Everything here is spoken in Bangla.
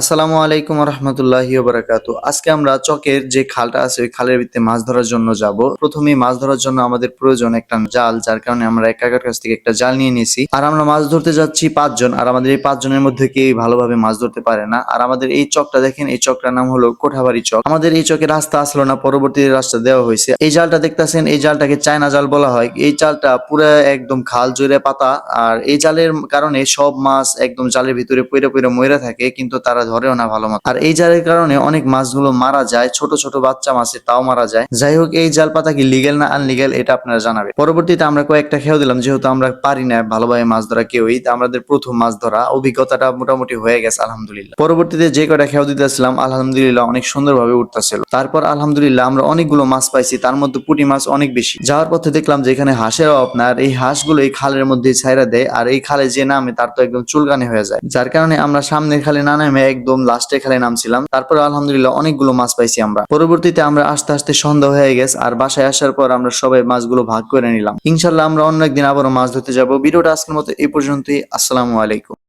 আসসালামু আলাইকুম রহমতুল্লাহি বারাকাত আজকে আমরা চকের যে খালটা আছে, ওই খালের ভিতরে মাছ ধরার জন্য যাব। প্রথমে মাছ ধরার জন্য আমাদের প্রয়োজন একটা জাল, যার কারণে আমরা এক কাকার কাছ থেকে একটা জাল নিয়ে নিয়েছি। আর আমরা মাছ ধরতে যাচ্ছি পাঁচজন, আর আমাদের এই পাঁচজনের মধ্যে কেউ ভালোভাবে মাছ ধরতে পারে না। আর আমাদের এই চকটা দেখেন, এই চকটার নাম হলো কোঠাবাড়ি চক। আমাদের এই চকে রাস্তা আসলো না পরবর্তী রাস্তা দেওয়া হয়েছে। এই জালটা দেখতেছেন, এই জালটাকে চায়না জাল বলা হয়। এই জালটা পুরো একদম খাল জুড়ে পাতা, আর এই জালের কারণে সব মাছ একদম জালের ভিতরে পইরে পইরে মরে থাকে, কিন্তু তারা ধরেও না ভালো মতো। আর এই জালের কারণে অনেক মাছগুলো মারা যায়, ছোট ছোট বাচ্চা মাছে, তাও মারা যায়। যাই হোক, এই জাল পাতা কি লিগেল না আনলিগেল এটা আপনারা জানাবেন। পরবর্তীতে আমরা কয়েকটা খেয়েও দিলাম, যেহেতু আমরা পারি না ভালোভাবে মাছ ধরা কেউই আমাদের প্রথম মাছ ধরা অভিজ্ঞতাটা মোটামুটি হয়ে গেছে, আলহামদুলিল্লাহ। পরবর্তীতে যে কয়টা খেয়েও দিতেছিলাম, আলহামদুলিল্লাহ অনেক সুন্দরভাবে উঠতেছিল। তারপর আলহামদুলিল্লাহ আমরা অনেকগুলো মাছ পাইছি, তার মধ্যে পুঁটি মাছ অনেক বেশি। যাওয়ার পথে দেখলাম যে এখানে হাঁসের অভাব না, আর এই হাঁসগুলো এই খালের মধ্যে ছাইরা দেয়, আর এই খালে যে নামে তার তো একদম চুলকানি হয়ে যায়। যার কারণে আমরা সামনের খালে না নেমে একদম লাস্টে খালে নামছিলাম। তারপর আলহামদুলিল্লাহ অনেকগুলো মাছ পাইছি আমরা। পরবর্তীতে আমরা আস্তে আস্তে সন্ধ্যা হয়ে গেছে, আর বাসায় আসার পর আমরা সবাই মাছগুলো ভাগ করে নিলাম। ইনশাল্লাহ আমরা অন্য একদিন আবারও মাছ ধরতে যাব। ভিডিওটা আজকের মতো এই পর্যন্তই। আসসালামু আলাইকুম।